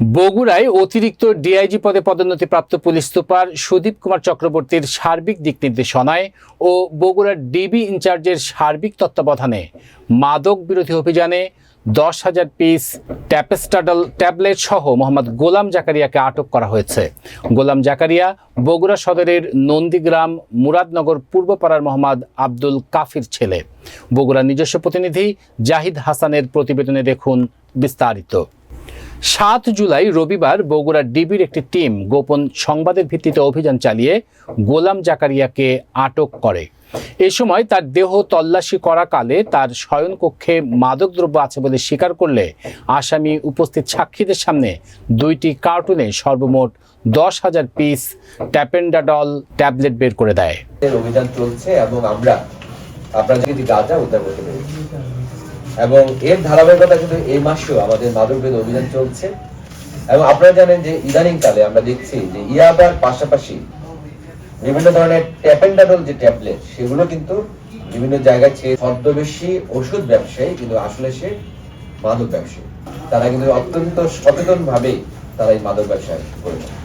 বগুড়ায় অতিরিক্ত ডিআইজি পদে পদোন্নতিপ্রাপ্ত পুলিশ সুপার সুদীপ কুমার চক্রবর্তীর সার্বিক দিক নির্দেশনায় ও বগুড়ার ডিবি ইনচার্জের সার্বিক তত্ত্বাবধানে মাদক বিরোধী অভিযানে দশ হাজার পিস ট্যাপেস্টাডল ট্যাবলেট সহ মোহাম্মদ গোলাম জাকারিয়াকে আটক করা হয়েছে। গোলাম জাকারিয়া বগুড়া সদরের নন্দীগ্রাম মুরাদনগর পূর্বপাড়ার মোহাম্মদ আব্দুল কাফির ছেলে। বগুড়ার নিজস্ব প্রতিনিধি জাহিদ হাসানের প্রতিবেদনে দেখুন বিস্তারিত। সাত জুলাই রবিবার বগুড়ার ডিবির একটি টিম গোপন সংবাদের ভিত্তিতে অভিযান চালিয়ে গোলাম জাকারিয়াকে আটক করে। এ সময় তার দেহ তল্লাশি করা কালে তার শয়নকক্ষে মাদকদ্রব্য আছে বলে স্বীকার করলে আসামি উপস্থিত সাক্ষীদের সামনে দুইটি কার্টুনে সর্বমোট দশ হাজার পিস ট্যাপেন্ডাডল ট্যাবলেট বের করে দেয়। অভিযান চলছে এবং আমরা আপনার যদি গাঁজা উদ্ধার করতে পেরেছি। এবং এর ধারাবাহিকতা কিন্তু এই মাসেও আমাদের মাদক বিরোধী অভিযান চলছে এবং আপনারা জানেন যে ইদানিং কালে আমরা দেখছি যে ইয়াবার পাশাপাশি বিভিন্ন ধরনের ট্যাপেন্ডাডল যে ট্যাবলেট সেগুলো কিন্তু বিভিন্ন জায়গায় ছেয়ে ছদ্মবেশী ওষুধ ব্যবসায়ী কিন্তু আসলে সে মাদক ব্যবসায়ী তারা কিন্তু অত্যন্ত সচেতন ভাবেই তারা এই মাদক ব্যবসায় করে থাকে।